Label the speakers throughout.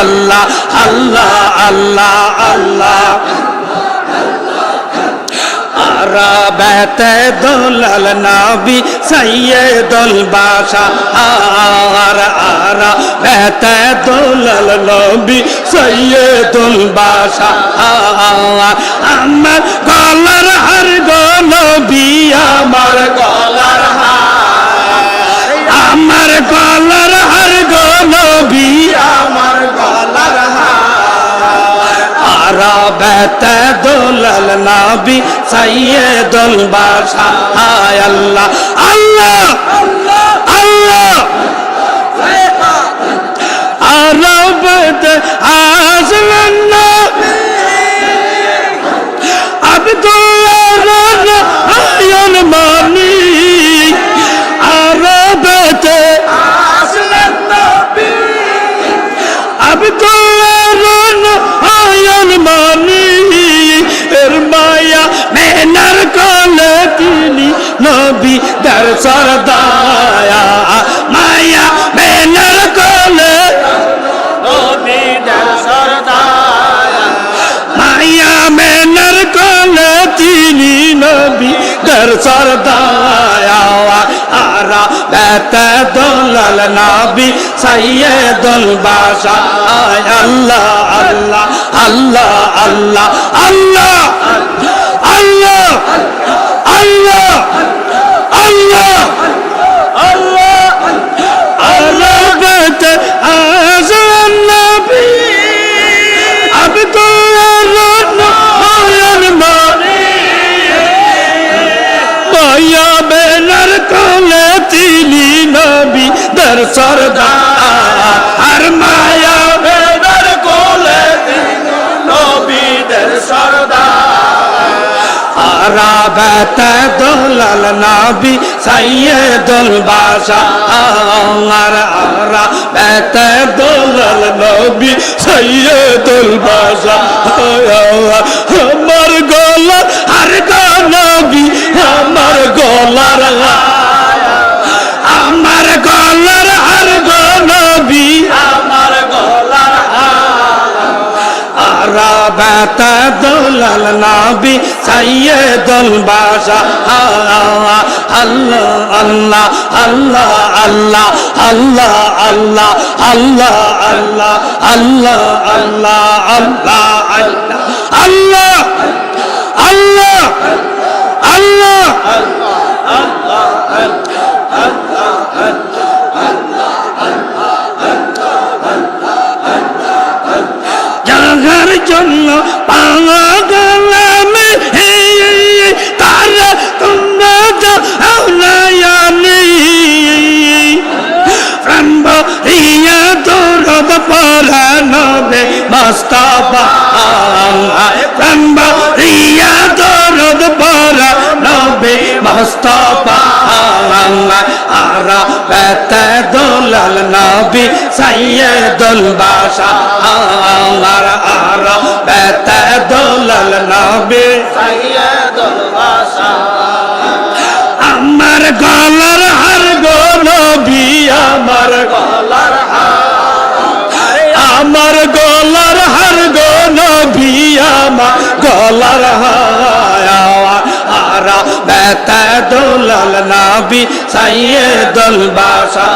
Speaker 1: আল্লাহ আল্লাহ আল্লাহ আল্লাহ। আরাবাতে দোলাল নাবি, সৈয়দুল বাশা আর আরাবাতে দোলাল নবী, সৈয়দুল বাশা আমার গলার হার গো নবী, আমার গলার আমার গলার হার গো নবী, আমার হার আরবতে দুলাল নবী সৈয়দুল বাশা হায় আল্লাহ আল্লাহ আল্লাহ। আরবতে আসলেন নবী আব্দুল্লাহ মানি। আরবতে সরদায়া মায়া মেনার কলে। মায়া মেনার কলে তিনি নবী দার সরদায়া আরা বেতে দোলাল নবী সৈয়দুল বাশা। আল্লাহ আল্লাহ আল্লাহ আল্লাহ আল্লাহ। সরদার আর মায়া বেনার কলে তিনি নবী দর সরদার। আরাবত দুলাল নবী সৈয়দুল বাশা আর আরাবত দুলাল নবী সৈয়দুল বাশা। আমার গলা আর নবী আমার গলার আমার গলার আরাবাত দুলাল নাবি সাইয়েদুল বাশা আল্লাহ আল্লাহ আল্লাহ আল্লাহ আল্লাহ আল্লাহ আল্লাহ আল্লাহ আল্লাহ আল্লাহ আল্লাহ আল্লাহ আল্লাহ আল্লাহ নবে মস্তফা প্রাম্ব রিয়া দৌড়দ পরা নবে মস্তফা আরা বেত দোলাল নবী সৈয়দুল বাশা আর আরা বেত দোলাল নবী সৈয়দুল বাশা আমার গলার হার গো নবী আমার গলার আমার গলার হার গো আমার গলার হারা বেতা দোলাল নবী সৈয়দুল বাশা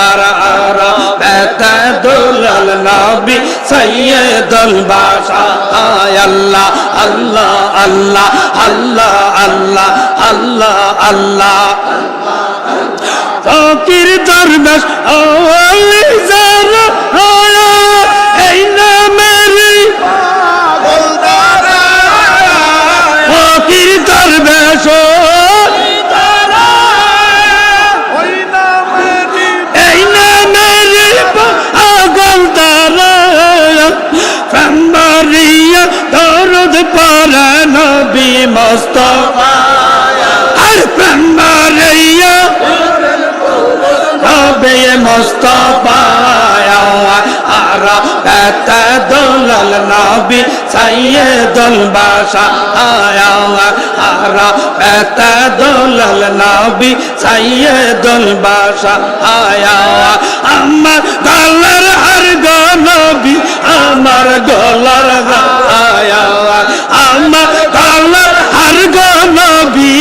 Speaker 1: আরা আরা বেতা দোলাল নবী সৈয়দুল বাশা আল্লাহ আল্লাহ আল্লাহ আল্লাহ আল্লাহ আল্লাহ আল্লাহ। ফকির দরবেশ ওলি মোস্তফা আর প্রাণ মারাইয়া হবে মোস্তফা দোলল নবী সৈয়দুল বাসা আয়া হারা পেত দোলল নবী সৈয়দুল বাসা আয়া আমার গলার হর গো নবী, আমার গলার আয়া আমার গলার হার গো নবী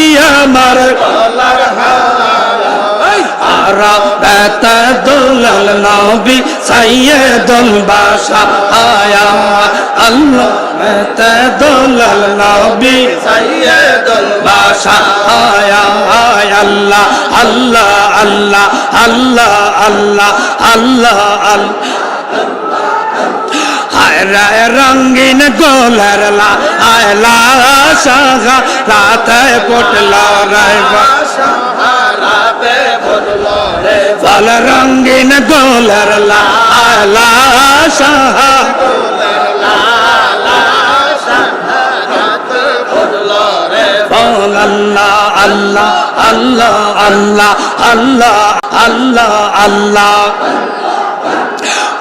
Speaker 1: আমার। গলার রাবেতা দোলাল নবী সাইয়েদুল বাশা। আয়া আল্লাহ মেতা দোলাল নবী সাইয়েদুল বাশা। আয়া আল্লাহ আল্লাহ আল্লাহ আল্লাহ আল্লাহ আল্লাহ আল্লাহ। হায় রঙিন গোলার লা আয় লা সাগা রাতে পটল রায় ফল রঙিন গোলার লা আয় লা সাহা আল্লাহ আল্লাহ আল্লাহ আল্লাহ আল্লাহ আল্লাহ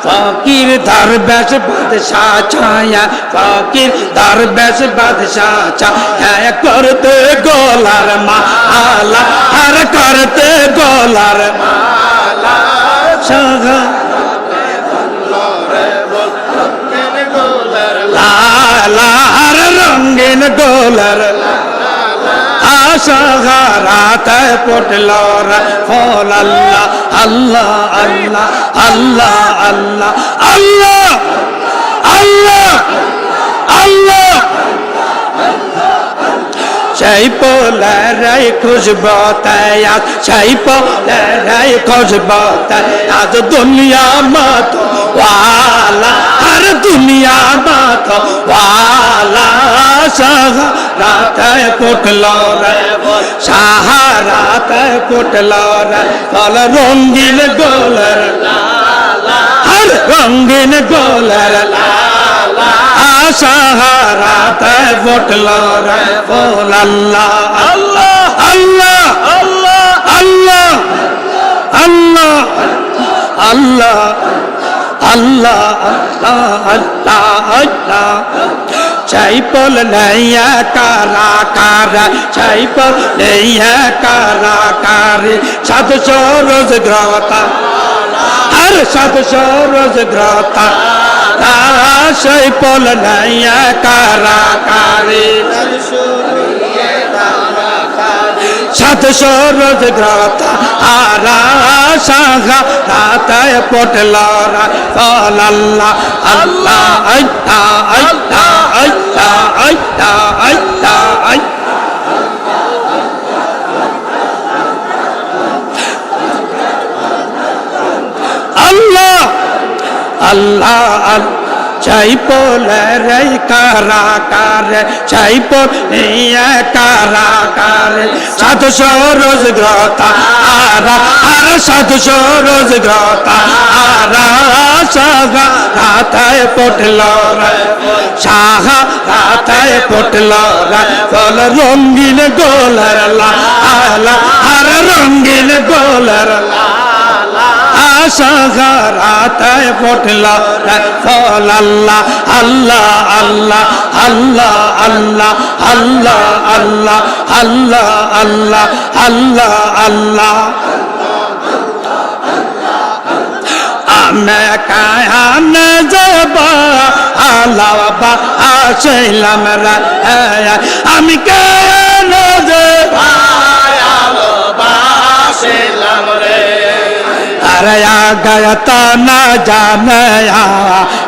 Speaker 1: ফকির দরবেশ বাদশাহ ছায়া, ফকির দরবেশ বাদশাহ ছায়া। করতে গোলার মালা হর করতে গোলার মালা। সাগা। লালা হর রঙিন গোলার আশাগারাতে পটলর ফল আল্লাহ আল্লাহ আল্লাহ আল্লাহ আল্লাহ আল্লাহ আল্লাহ আল্লাহ। সেই পোলারাই খুশব তায়াত, সেই পোলারাই খুশব তায়াত দুনিয়া মত वाला हर दुनिया बात वाला सहारा तय पोटला रे सहारा तय पोटला रे कल रंगीन गोलर हर रंगीन गोलर सहारा तय पोटला रे बोल अल्लाह अल्लाह अल्लाह अल्लाह अल्लाह अल्लाह अल्लाह আল্লাহ আল্লাহ আল্লাহ চাইপল নাইয়া কারা কারা চাইপল নাইয়া কারা কারে। সাধু সরজ গ্রতা আর সাধু সরজ গ্রতা তারা চাইপল নাইয়া কারা কারে। সাধু সরজ গ্রতা সাগা তাতায় পটলারা সালাল্লা আল্লাহ আইতা আইতা আইতা আইতা আইতা আইতা। আল্লাহ আল্লাহ আল্লাহ। আল্লাহ চাই পোলে রে কারা কারে চাই পোলে কারা কারে সাতশো রোজ গ্রতা আরা আর সাতশো রোজ গ্রতা আরা সাগা রাতায় পটল রে সাহা রাতায় পটল রে ফল রঙ্গিন গোলার লা আলা আর রঙ্গিন গোলার লা আশাগারাতায় পটল ফল আল্লাহ আল্লাহ আল্লাহ আল্লাহ আল্লাহ আল্লাহ আল্লাহ আল্লাহ আল্লাহ আল্লাহ আল্লাহ আমি কায়ান যাবা আল্লাহ বা আসলাম রা আমি কায়ান যাবা अरे आ गया तो न जाने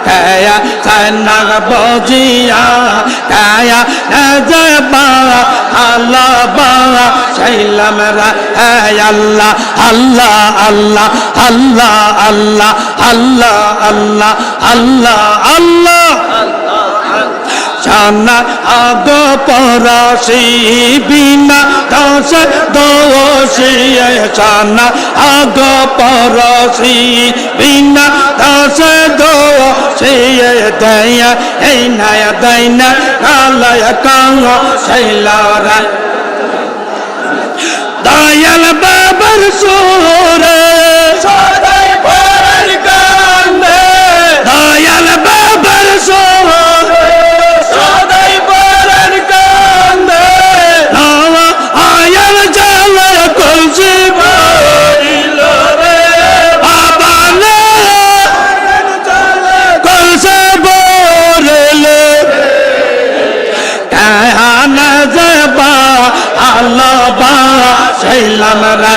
Speaker 1: कया सनग बोजिया कया न जबा अल्लाह बाबा शैलम है अल्लाह अल्लाह अल्लाह अल्लाह अल्लाह अल्लाह अल्लाह अल्लाह अल्लाह জানা আগ পরাশি বিনা দশ দোষী জানা, আগ পরশি বিনা দশ দোষী দয়া, এই নয় দৈনা, কালয় কাঙ্গ শৈলারা দয়াল বাবার সোরে। আমরা